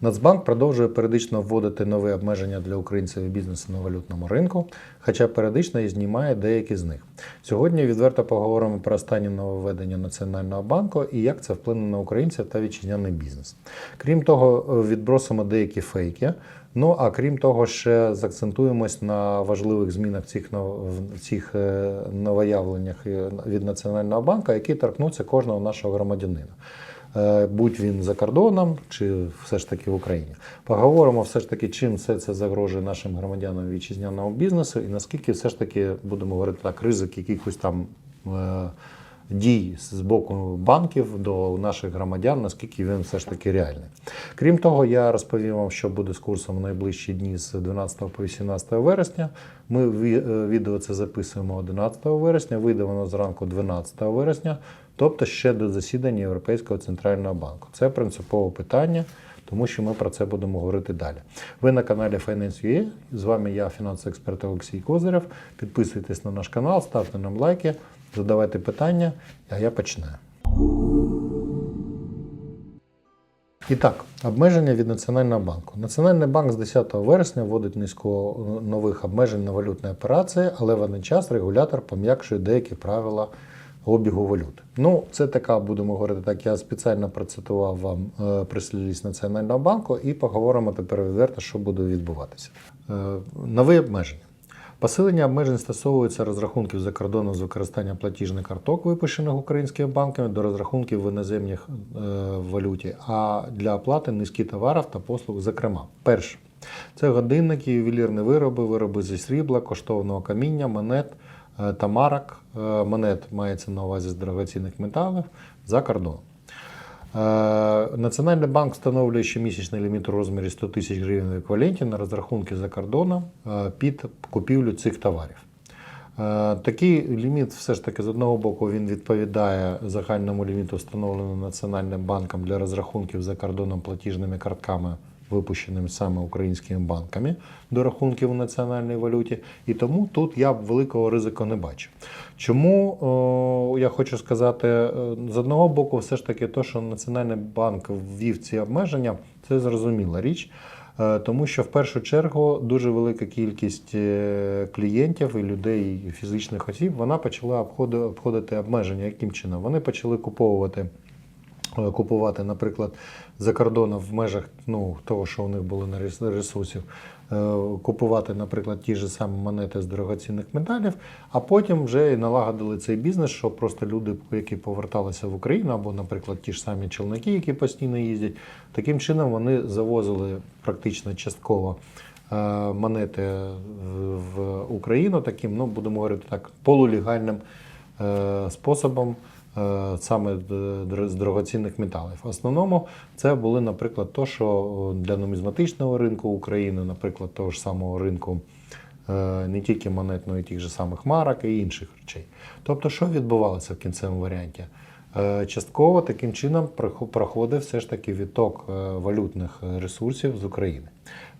Нацбанк продовжує періодично вводити нові обмеження для українців і бізнесу на валютному ринку, хоча періодично і знімає деякі з них. Сьогодні відверто поговоримо про останні нововведення Національного банку і як це вплине на українців та вітчизняний бізнес. Крім того, відбросимо деякі фейки. Ну а крім того, ще заакцентуємось на важливих змінах цих цих е, новоявленнях е, від Національного банку, які торкнуться кожного нашого громадянина. Е, Будь він за кордоном чи все ж таки в Україні. Поговоримо все ж таки, чим все це загрожує нашим громадянам вітчизняного бізнесу, і наскільки все ж таки будемо говорити так, ризик якихось там е, дій з боку банків до наших громадян, наскільки він все ж таки реальний. Крім того, я розповім вам, що буде з курсом в найближчі дні з 12 по 18 вересня. Ми е, відео це записуємо 11 вересня, вийде воно зранку 12 вересня, тобто ще до засідання Європейського центрального банку. Це принципове питання. Тому що ми про це будемо говорити далі. Ви на каналі Finance.ua, З вами я, фінансовий експерт Олексій Козирєв. Підписуйтесь на наш канал, ставте нам лайки, задавайте питання, а я починаю. І так, обмеження від Національного банку. Національний банк з 10 вересня вводить низку нових обмежень на валютні операції, але в один час регулятор пом'якшує деякі правила обігу валют. Ну, це така, будемо говорити так, я спеціально процитував вам е, прес-реліз Національного банку і поговоримо тепер відверто, що буде відбуватися. Е, нові обмеження. Посилення обмежень стосовується розрахунків за кордоном з використання платіжних карток, випущених українськими банками, до розрахунків в іноземній е, валюті, а для оплати низки товарів та послуг, зокрема. Перше. Це годинники, ювелірні вироби, вироби зі срібла, коштовного каміння, монет та марок. Е, Монет мається на увазі з дорогоцінних металів за кордоном. Е, Національний банк встановлює щомісячний ліміт у розмірі 100 тисяч гривень в еквіваленті на розрахунки за кордоном е, під купівлю цих товарів. Е, Такий ліміт, все ж таки, з одного боку, він відповідає загальному ліміту, встановленому Національним банком для розрахунків за кордоном платіжними картками, випущеними саме українськими банками до рахунків у національній валюті. І тому тут я великого ризику не бачу. Чому о, я хочу сказати, е, з одного боку, все ж таки, то, що Національний банк ввів ці обмеження, це зрозуміла річ. Е, Тому що в першу чергу дуже велика кількість е, клієнтів і людей, фізичних осіб, вона почала обходи- обходити обмеження. Яким чином? Вони почали куповувати. Е, Купувати, наприклад, за кордоном в межах ну, того, що у них було на ресурсів, е, купувати, наприклад, ті ж самі монети з дорогоцінних металів, а потім вже і налагодили цей бізнес, що просто люди, які поверталися в Україну, або, наприклад, ті ж самі челноки, які постійно їздять, таким чином вони завозили практично частково е, монети в- Україну, таким, ну, будемо говорити так, полулегальним способом. Е, Саме з дорогоцінних металів. В основному це були, наприклад, то, що для нумізматичного ринку України, наприклад, того ж самого ринку е, не тільки монетного, і тих же самих марок і інших речей. Тобто, що відбувалося в кінцевому варіанті? Е, Частково таким чином проходив все ж таки відток валютних ресурсів з України.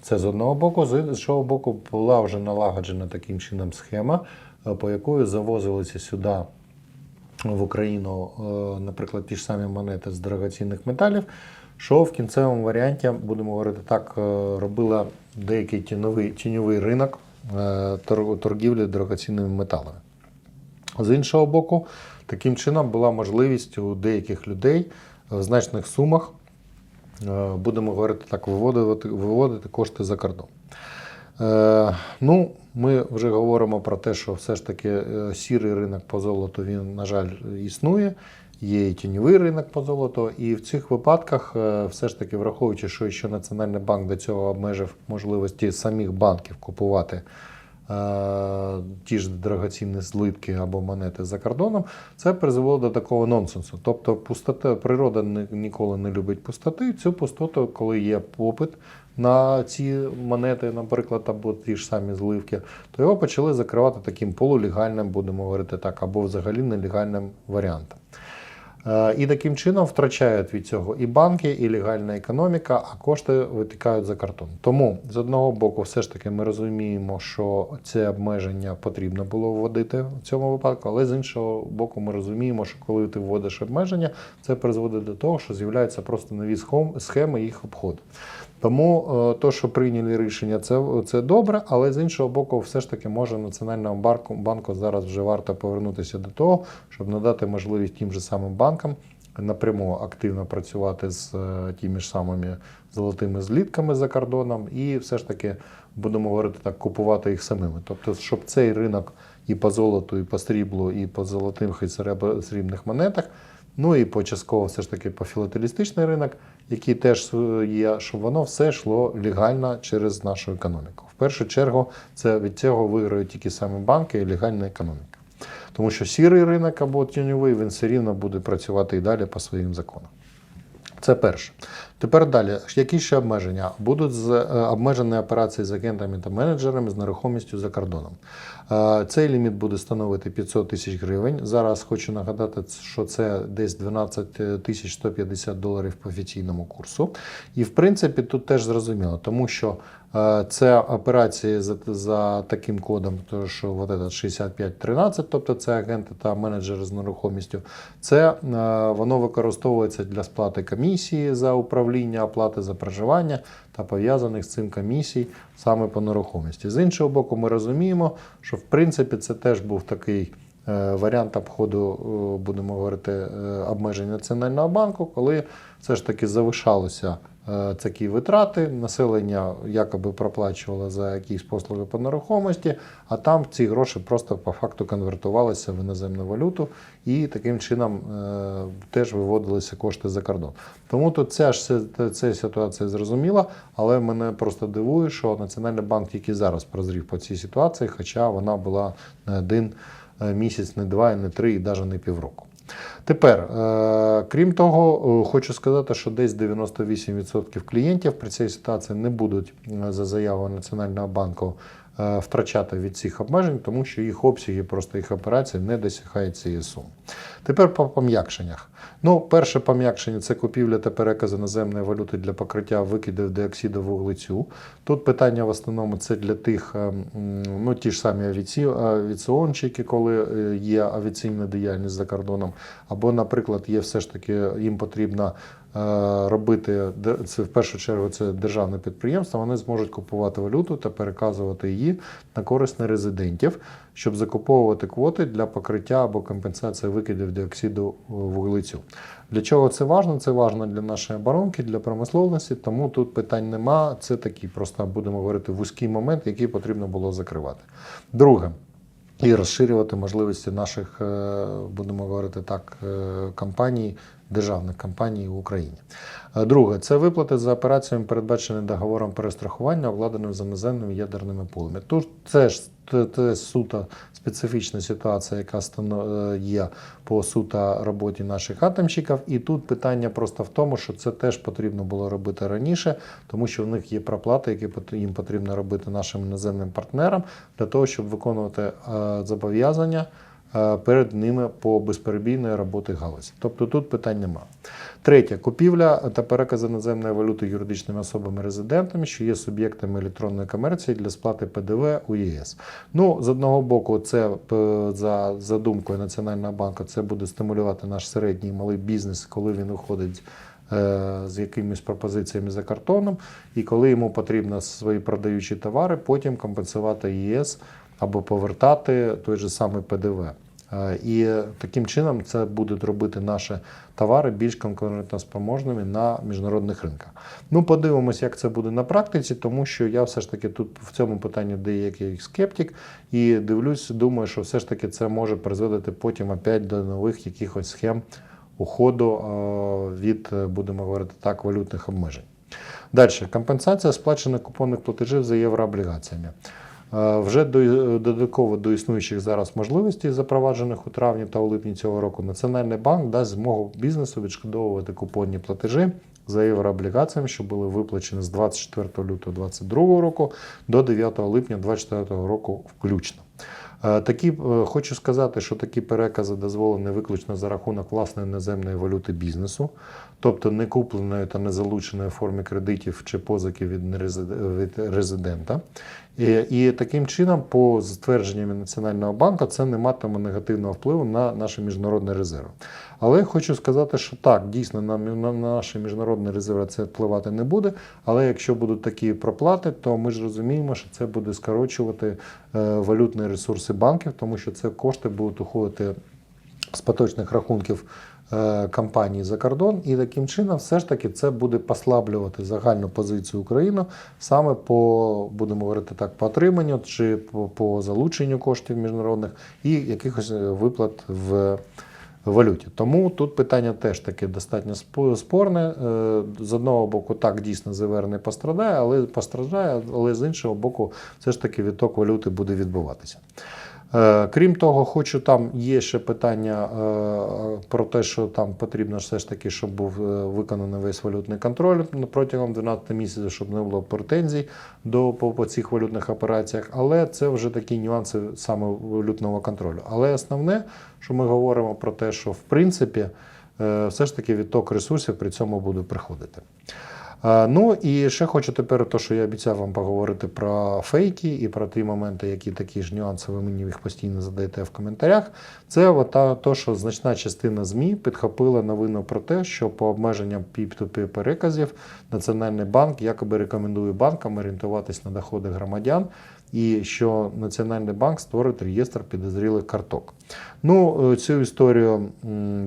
Це з одного боку, з іншого боку, була вже налагоджена таким чином схема, по якої завозилися сюди в Україну, е, наприклад, ті ж самі монети з дорогоцінних металів, що в кінцевому варіанті, будемо говорити так, е, робила деякий тіньовий, тіньовий ринок е, торгівлі дорогоцінними металами. З іншого боку, таким чином була можливість у деяких людей в значних сумах, будемо говорити так, виводити, виводити кошти за кордон. Е, ну, ми вже говоримо про те, що все ж таки е, сірий ринок по золоту він, на жаль, існує. Є і тіньовий ринок по золоту, і в цих випадках, е, все ж таки, враховуючи, що ще Національний банк до цього обмежив можливості самих банків купувати ті ж дорогоцінні злитки або монети за кордоном, це призвело до такого нонсенсу. Тобто, пустота, природа ніколи не любить пустоти. Цю пустоту, коли є попит на ці монети, наприклад, або ті ж самі зливки, то його почали закривати таким полулегальним, будемо говорити так, або взагалі нелегальним варіантом. Е, І таким чином втрачають від цього і банки, і легальна економіка, а кошти витікають за кордон. Тому з одного боку, все ж таки, ми розуміємо, що це обмеження потрібно було вводити в цьому випадку, але з іншого боку, ми розуміємо, що коли ти вводиш обмеження, це призводить до того, що з'являються просто нові схем- схеми їх обходу. Тому е, то, що прийняли рішення, це, це добре, але з іншого боку, все ж таки може Національному банку, банку зараз вже варто повернутися до того, щоб надати можливість тим же самим банкам напряму активно працювати з е, тими ж самими золотими злітками за кордоном, і все ж таки будемо говорити так, купувати їх самими. Тобто, щоб цей ринок і по золоту, і по сріблу, і по золотих і срібних монетах. Ну і почасково все ж таки по філателістичний ринок, який теж е, є, щоб воно все йшло легально через нашу економіку. В першу чергу це від цього виграють тільки саме банки і легальна економіка. Тому що сірий ринок або тіньовий він все рівно буде працювати і далі по своїм законам. Це перше. Тепер далі, які ще обмеження? Будуть з- е, обмежені операції з агентами та менеджерами з нерухомістю за кордоном. Е, Цей ліміт буде становити 500 тисяч гривень. Зараз хочу нагадати, що це десь 12 тисяч 150 доларів по офіційному курсу. І в принципі тут теж зрозуміло, тому що е, це операції за, за таким кодом, то що вот этот 6513, тобто це агенти та менеджери з нерухомістю, це е, воно використовується для сплати комісії за управління, оплати за проживання та пов'язаних з цим комісій саме по нерухомості. З іншого боку, ми розуміємо, що в принципі це теж був такий. е, Варіант обходу, е, будемо говорити, е, обмежень Національного банку, коли все ж таки завишалося е, такі витрати, населення якоби проплачувало за якісь послуги по нерухомості, а там ці гроші просто по факту конвертувалися в іноземну валюту і таким чином е, теж виводилися кошти за кордон. Тому тут ця ж ця ситуація зрозуміла, але мене просто дивує, що Національний банк тільки зараз прозрів по цій ситуації, хоча вона була не один е, місяць, не два, не три, і навіть не півроку. Тепер, е, крім того, е, хочу сказати, що десь 98% клієнтів при цій ситуації не будуть е, за заявою Національного банку втрачати від цих обмежень, тому що їх обсяги, просто їх операції не досягають цієї суми. Тепер по пом'якшеннях. Ну, перше пом'якшення це купівля та переказ іноземної валюти для покриття викидів диоксиду вуглецю. Тут питання в основному це для тих, е, ну ті ж самі авіаці, авіаціончики, коли е, є авіаційна діяльність за кордоном, або, наприклад, є все ж таки їм потрібно е, робити це в першу чергу це державне підприємство. Вони зможуть купувати валюту та переказувати її на користь нерезидентів, щоб закуповувати квоти для покриття або компенсації викидів диоксиду вуглецю. Для чого це важливо? Це важливо для нашої оборонки, для промисловності, тому тут питань нема. Це такий просто будемо говорити вузький момент, який потрібно було закривати. Друге. І розширювати можливості наших, е, будемо говорити так, е, компаній, державних компаній в Україні. Е, Друге, це виплати за операціями, передбачені договором перестрахування, обладнаним з іноземними ядерними пулами. Тут це ж це, суто специфічна ситуація, яка е, є по суто роботі наших атомщиків. І тут питання просто в тому, що це теж потрібно було робити раніше, тому що в них є проплати, які їм потрібно робити нашим іноземним партнерам для того, щоб виконувати е, зобов'язання перед ними по безперебійної роботи галузі. Тобто тут питань нема. Третє купівля та переказ іноземної валюти юридичними особами-резидентами, що є суб'єктами електронної комерції для сплати ПДВ у ЄС. Ну, з одного боку, це за задумкою Національного банку, це буде стимулювати наш середній малий бізнес, коли він виходить е, з якимись пропозиціями за картоном, і коли йому потрібно свої продаючі товари, потім компенсувати ЄС або повертати той же самий ПДВ. Е, І таким чином це будуть робити наші товари більш конкурентоспроможними на міжнародних ринках. Ну, подивимось, як це буде на практиці, тому що я все ж таки тут в цьому питанні деякий скептик, і дивлюсь, думаю, що все ж таки це може призводити потім опять до нових якихось схем уходу е, від, е, будемо говорити так, валютних обмежень. Далі, компенсація сплачених купонних платежів за єврооблігаціями. Е, Вже до- додатково до існуючих зараз можливостей, запроваджених у травні та у липні цього року, Національний банк дасть змогу бізнесу відшкодовувати купонні платежі за єврооблігаціями, що були виплачені з 24 лютого 2022 року до 9 липня 2024 року включно. Е, Такі е, хочу сказати, що такі перекази дозволені виключно за рахунок власної іноземної валюти бізнесу, тобто не купленої та не залученої формі кредитів чи позики від резидента. І, і таким чином, по ствердженням Національного банку, це не матиме негативного впливу на наші міжнародні резерви. Але хочу сказати, що так, дійсно на, наші міжнародні резерви це впливати не буде. Але якщо будуть такі проплати, то ми ж розуміємо, що це буде скорочувати е, валютні ресурси банків, тому що це кошти будуть уходити з поточних рахунків е, компаній за кордон, і таким чином, все ж таки, це буде послаблювати загальну позицію України саме по будемо говорити так, по отриманню чи по, по залученню коштів міжнародних і якихось е, виплат в валюті. Тому тут питання теж таке достатньо спо- спорне. Е, З одного боку, так дійсно ЗВР не пострадає, але постраждає, але з іншого боку, все ж таки відток валюти буде відбуватися. Е, Крім того, хочу там є ще питання е, про те, що там потрібно все ж таки, щоб був е, виконаний весь валютний контроль протягом 12 місяців, щоб не було претензій до по, по цих валютних операціях. Але це вже такі нюанси саме валютного контролю. Але основне, що ми говоримо про те, що в принципі все ж таки відток ресурсів при цьому буде приходити. Е, Ну і ще хочу тепер, то, що я обіцяв вам поговорити про фейки і про ті моменти, які такі ж нюанси, ви мені їх постійно задаєте в коментарях. Це от та, то, що значна частина ЗМІ підхопила новину про те, що по обмеженням піп-то-пі переказів Національний банк якоби рекомендує банкам орієнтуватись на доходи громадян, і що Національний банк створить реєстр підозрілих карток. Ну, е, цю історію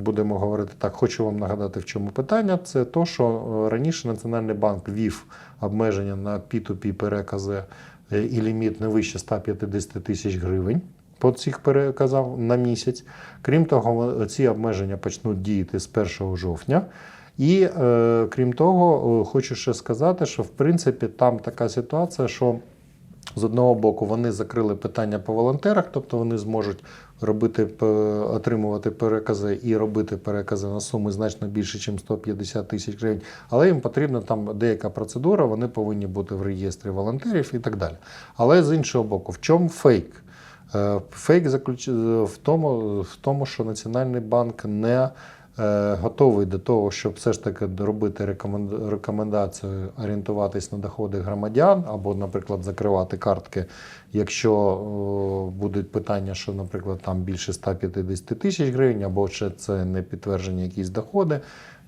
будемо говорити так. Хочу вам нагадати, в чому питання. Це то, що е, раніше Національний банк ввів обмеження на P2P перекази е, і ліміт не вище 150 тисяч гривень. По цих переказах на місяць. Крім того, ці обмеження почнуть діяти з 1 жовтня. І е, крім того, хочу ще сказати, що в принципі там така ситуація, що з одного боку, вони закрили питання по волонтерах, тобто вони зможуть робити отримувати перекази і робити перекази на суми значно більше, ніж 150 тисяч гривень. Але їм потрібна там деяка процедура, вони повинні бути в реєстрі волонтерів і так далі. Але з іншого боку, в чому фейк? Е, Фейк заключ... в, тому, в тому, що Національний банк не готовий до того, щоб все ж таки робити рекомендацію орієнтуватись на доходи громадян, або, наприклад, закривати картки, якщо будуть питання, що, наприклад, там більше 150 тисяч гривень, або ще це не підтверджені якісь доходи.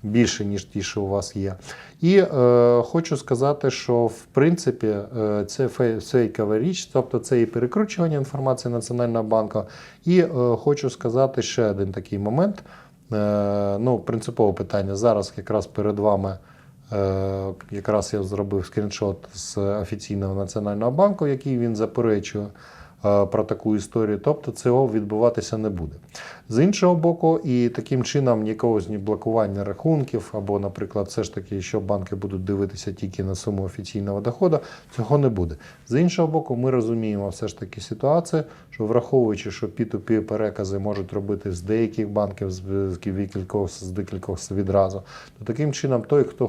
Більше, ніж ті, що у вас є. І е, хочу сказати, що в принципі е, це фей- фейкова річ, тобто це і перекручування інформації Національного банку. І е, хочу сказати ще один такий момент. Е, ну, принципове питання. Зараз якраз перед вами. Е, Якраз я зробив скріншот з офіційного національного банку, який він заперечує про таку історію. Тобто цього відбуватися не буде. З іншого боку, і таким чином якогось ні блокування рахунків, або, наприклад, все ж таки, що банки будуть дивитися тільки на суму офіційного доходу, цього не буде. З іншого боку, ми розуміємо все ж таки ситуацію, що враховуючи, що P2P перекази можуть робити з деяких банків, з кількох, з декількох відразу, то таким чином той, хто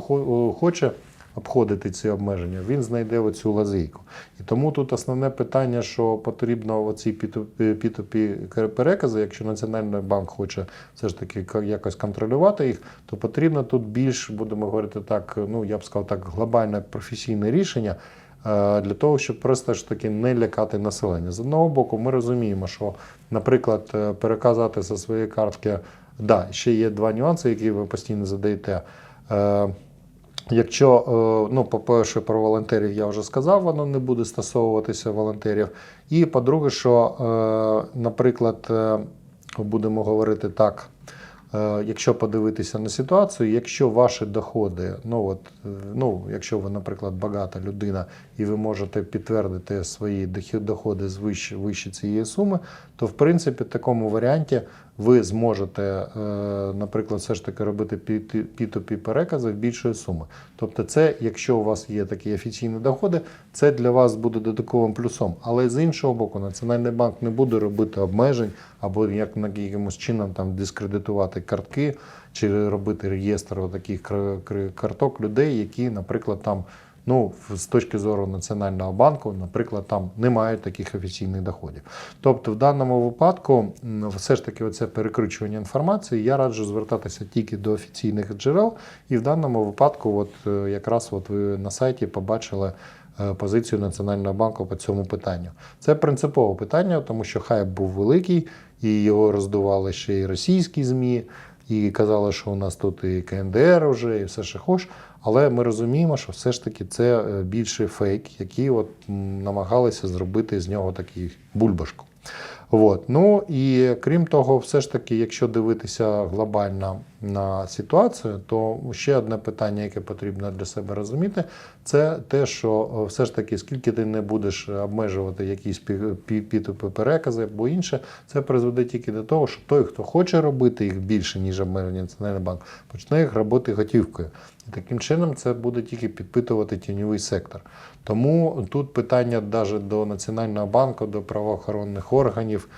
хоче обходити ці обмеження, він знайде оцю лазейку. І тому тут основне питання, що потрібно оці P2P перекази, якщо Національний банк хоче все ж таки якось контролювати їх, то потрібно тут більш, будемо говорити так, ну я б сказав так, глобальне професійне рішення. е, Для того, щоб просто ж таки не лякати населення. З одного боку, ми розуміємо, що, наприклад, е, переказати зі своєї картки, да, ще є два нюанси, які ви постійно задаєте. Якщо, е, ну, по-перше, про волонтерів я вже сказав, воно не буде стосовуватися волонтерів. І по-друге, що, е, наприклад, е, будемо говорити так, якщо подивитися на ситуацію, якщо ваші доходи, ну от, ну, якщо ви, наприклад, багата людина і ви можете підтвердити свої доходи з вище, вище цієї суми, то в принципі в такому варіанті ви зможете, е, наприклад, все ж таки робити P2P перекази в більшої суми. Тобто, це, якщо у вас є такі офіційні доходи, це для вас буде додатковим плюсом. Але з іншого боку, Національний банк не буде робити обмежень або як на якимось чином там дискредитувати картки чи робити реєстр таких карток людей, які, наприклад, там Ну, з точки зору Національного банку, наприклад, там немає таких офіційних доходів. Тобто, в даному випадку, все ж таки, оце перекручування інформації, я раджу звертатися тільки до офіційних джерел. І в даному випадку, от е, якраз от ви на сайті побачили е, позицію Національного банку по цьому питанню. Це принципове питання, тому що хайп був великий, і його роздували ще й російські ЗМІ, і казали, що у нас тут і КНДР вже, і все ще хоч. Але ми розуміємо, що все ж таки це е, більше фейк, які от намагалися зробити з нього такий бульбашку. От. Ну і крім того, все ж таки, якщо дивитися глобально на ситуацію, то ще одне питання, яке потрібно для себе розуміти, це те, що е, все ж таки, скільки ти не будеш обмежувати якісь підтупи перекази або інше, це призведе тільки до того, що той, хто хоче робити їх більше, ніж обмеження Національний банк, почне їх робити готівкою. І таким чином це буде тільки підпитувати тіньовий сектор. Тому тут питання навіть до Національного банку, до правоохоронних органів,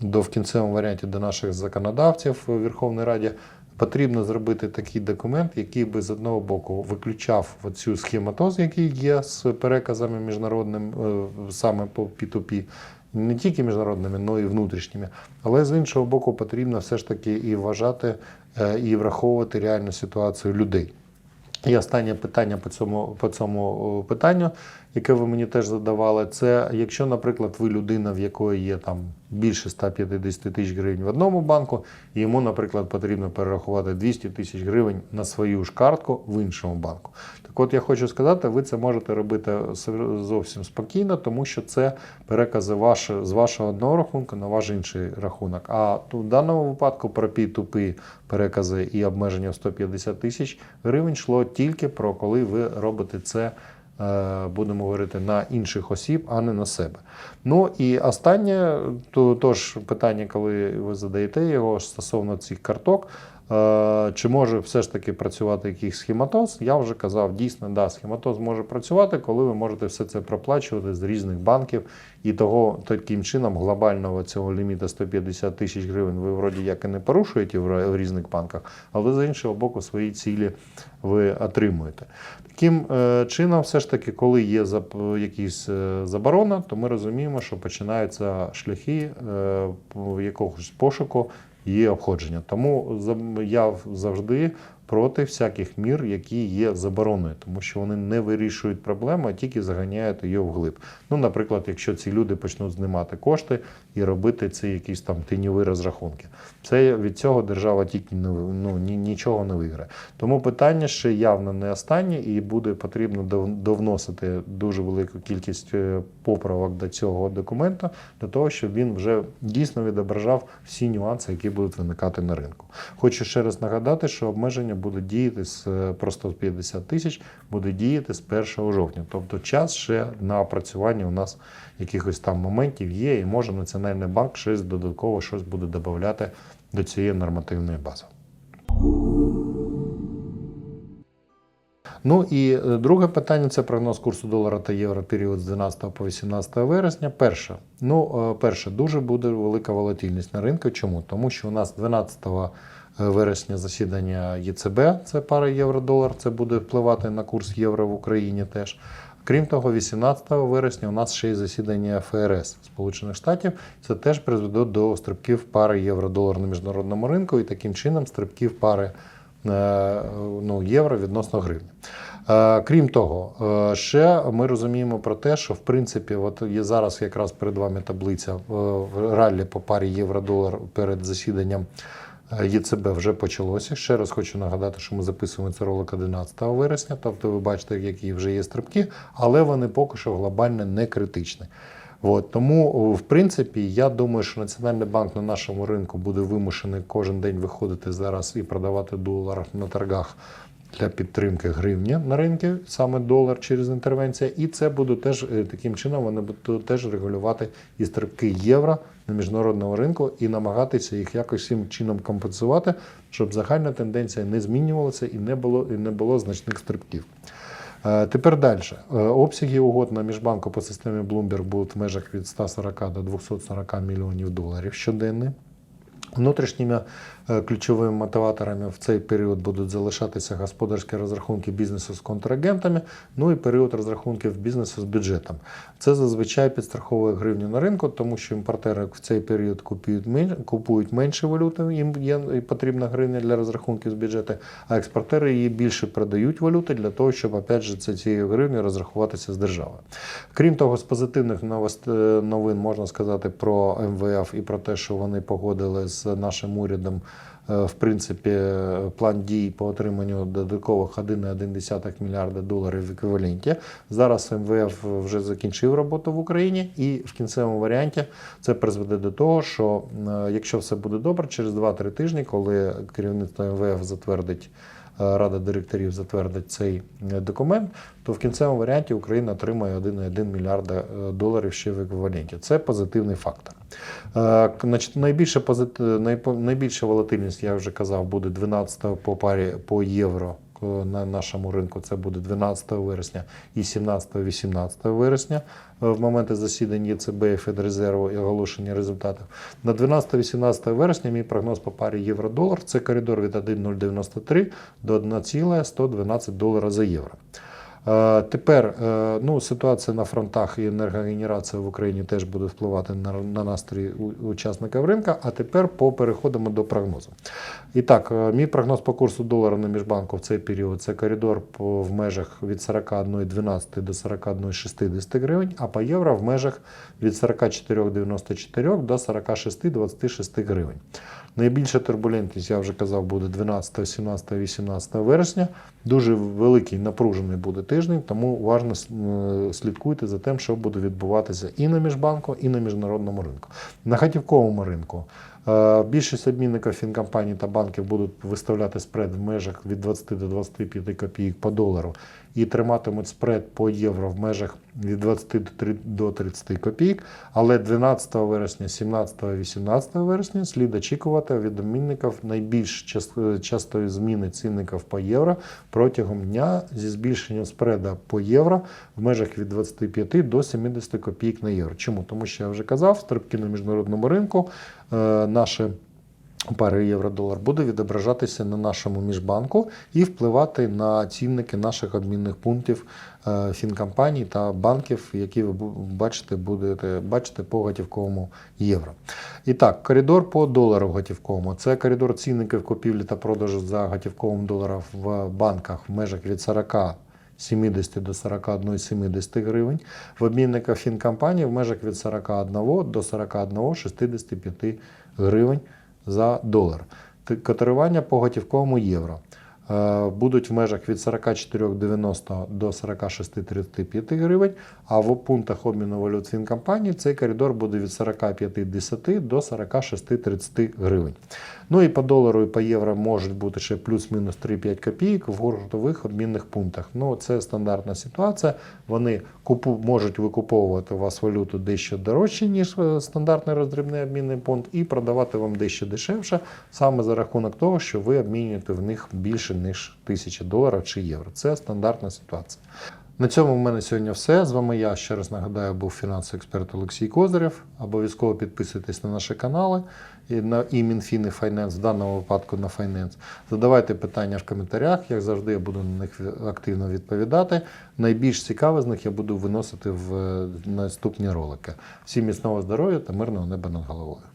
до в кінцевому варіанті до наших законодавців у Верховній Раді. Потрібно зробити такий документ, який би з одного боку виключав цю схематоз, який є з переказами міжнародним е, саме по P2P, не тільки міжнародними, але й внутрішніми. Але з іншого боку, потрібно все ж таки і вважати е, і враховувати реальну ситуацію людей. І останнє питання по цьому, по цьому питанню, яке ви мені теж задавали, це якщо, наприклад, ви людина, в якої є там більше 150 тисяч гривень в одному банку, і йому, наприклад, потрібно перерахувати 200 тисяч гривень на свою ж картку в іншому банку. Так от я хочу сказати, ви це можете робити зовсім спокійно, тому що це перекази ваш, з вашого одного рахунку на ваш інший рахунок. А в даному випадку про P2P перекази і обмеження в 150 тисяч гривень йшло тільки про коли ви робите це. е, Будемо говорити на інших осіб, а не на себе. Ну і останнє, то, тож питання, коли ви задаєте його стосовно цих карток, чи може все ж таки працювати якийсь схематоз? Я вже казав, дійсно, да, схематоз може працювати, коли ви можете все це проплачувати з різних банків, і того таким чином глобального цього ліміта 150 тисяч гривень ви вроді як і не порушуєте в різних банках, але з іншого боку свої цілі ви отримуєте. Таким е, чином, все ж таки, коли є якісь е, заборона, то ми розуміємо, що починаються шляхи е, якогось пошуку і обходження. Тому я завжди проти всяких мір, які є забороною, тому що вони не вирішують проблему, а тільки заганяють її вглиб. Ну, наприклад, якщо ці люди почнуть знімати кошти і робити ці якісь там тіньові розрахунки, це від цього держава тільки не ну, ні, нічого не виграє. Тому питання ще явно не останнє, і буде потрібно довносити дуже велику кількість е, поправок до цього документу, для того, щоб він вже дійсно відображав всі нюанси, які будуть виникати на ринку. Хочу ще раз нагадати, що обмеження буде діяти з е, про 150 тисяч, буде діяти з 1 жовтня. Тобто час ще на опрацювання у нас якихось там моментів є, і може Національний банк щось додатково щось буде додати до цієї нормативної бази. Ну і е, друге питання це прогноз курсу долара та євро період з 12 по 18 вересня. Перше, ну е, перше, дуже буде велика волатильність на ринку. Чому? Тому що у нас 12 вересня засідання ЄЦБ, це пара євро-долар, це буде впливати на курс євро в Україні теж. Крім того, 18 вересня у нас ще й засідання ФРС Сполучених Штатів. Це теж призведе до стрибків пари євро-долар на міжнародному ринку, і таким чином стрибків пари е, ну, євро відносно гривні. Е, Крім того, е, ще ми розуміємо про те, що в принципі, от є зараз якраз перед вами таблиця в раллі по парі євро-долар перед засіданням ЄЦБ вже почалося. Ще раз хочу нагадати, що ми записуємо цей ролик 11 вересня, тобто ви бачите, які вже є стрибки, але вони поки що глобально не критичні. От, тому, в принципі, я думаю, що Національний банк на нашому ринку буде вимушений кожен день виходити зараз і продавати долар на торгах для підтримки гривні на ринку, саме долар через інтервенцію. І це буде теж е, таким чином, вони будуть теж регулювати і стрибки євро на міжнародному ринку і намагатися їх якось цим чином компенсувати, щоб загальна тенденція не змінювалася і не було, і не було значних стрибків. Е, Тепер далі. Е, Обсяги угод на міжбанку по системі Bloomberg будуть в межах від 140 до 240 мільйонів доларів щоденно. Внутрішніми е, ключовими мотиваторами в цей період будуть залишатися господарські розрахунки бізнесу з контрагентами, ну і період розрахунків бізнесу з бюджетом. Це зазвичай підстраховує гривню на ринку, тому що імпортери в цей період купують, мен- купують менше валюти, їм є потрібна гривня для розрахунків з бюджету, а експортери її більше продають валюти для того, щоб опять же це цією гривнею розрахуватися з державою. Крім того, з позитивних е, новин можна сказати про МВФ і про те, що вони погодили з нашим урядом. е, В принципі, план дій по отриманню додаткових 1,1 мільярда доларів в еквіваленті. Зараз МВФ вже закінчив роботу в Україні, і в кінцевому варіанті це призведе до того, що е, якщо все буде добре, через 2-3 тижні, коли керівництво МВФ затвердить. Рада директорів затвердить цей е, документ, то в кінцевому варіанті Україна отримає 1,1 мільярда е, доларів ще в еквіваленті. Це позитивний фактор. Е, Значить, найбільше позит... найбільша волатильність, я вже казав, буде 12 по парі по євро на нашому ринку. Це буде 12 вересня і 17-18 вересня е, в моменти засідань ЄЦБ і Федрезерву і оголошення результатів. На 12-18 вересня мій прогноз по парі євро-долар це коридор від 1,093 до 1,112 долара за євро. Е, Тепер е, ну, ситуація на фронтах і енергогенерація в Україні теж буде впливати на, на настрій учасників ринка. А тепер переходимо до прогнозу. І так, е, мій прогноз по курсу долара на міжбанку в цей період це коридор в межах від 41,12 до 41,60 гривень, а по євро в межах від 44,94 до 46,26 гривень. Найбільша турбулентність, я вже казав, буде 12, 17, 18 вересня. Дуже великий напружений буде тиждень, тому уважно слідкуйте за тим, що буде відбуватися і на міжбанку, і на міжнародному ринку. На хатівковому ринку більшість обмінників фінкомпаній та банків будуть виставляти спред в межах від 20 до 25 копійок по долару і триматимуть спред по євро в межах від 20 до три- до 30 копійок. Але 12 вересня, 17 і 18 вересня слід очікувати від обмінників найбільш час- частої зміни цінників по євро протягом дня зі збільшенням спреда по євро в межах від 25 до 70 копійок на євро. Чому? Тому що я вже казав, стрибки на міжнародному ринку е, наші пари євро-долар буде відображатися на нашому міжбанку і впливати на цінники наших обмінних пунктів е, фінкомпаній та банків, які ви бачите, будете бачити по готівковому євро. І так, коридор по долару готівковому. Це коридор цінників купівлі та продажу за готівковим доларом в банках в межах від 40 70 до 41,70 гривень. В обмінниках фінкомпаній в межах від 41 до 41,65 гривень за долар. Котирування по готівковому євро е, будуть в межах від 44,90 до 46,35 гривень, а в пунктах обміну валют фінкомпаній цей коридор буде від 45,10 до 46,30 гривень. Ну і по долару і по євро можуть бути ще плюс-мінус 3-5 копійок в гуртових обмінних пунктах. Ну, це стандартна ситуація. Вони купу, можуть викуповувати у вас валюту дещо дорожче, ніж е, стандартний роздрібний обмінний пункт, і продавати вам дещо дешевше, саме за рахунок того, що ви обмінюєте в них більше, ніж 1000 доларів чи євро. Це стандартна ситуація. На цьому в мене сьогодні все. З вами я ще раз нагадаю, був фінансовий експерт Олексій Козирєв. Обов'язково підписуйтесь на наші канали і на і Мінфін, і Файненс, в даному випадку на Файненс. Задавайте питання в коментарях. Як завжди, я буду на них активно відповідати. Найбільш цікаве з них я буду виносити в е, наступні ролики. Всім міцного здоров'я та мирного неба над головою.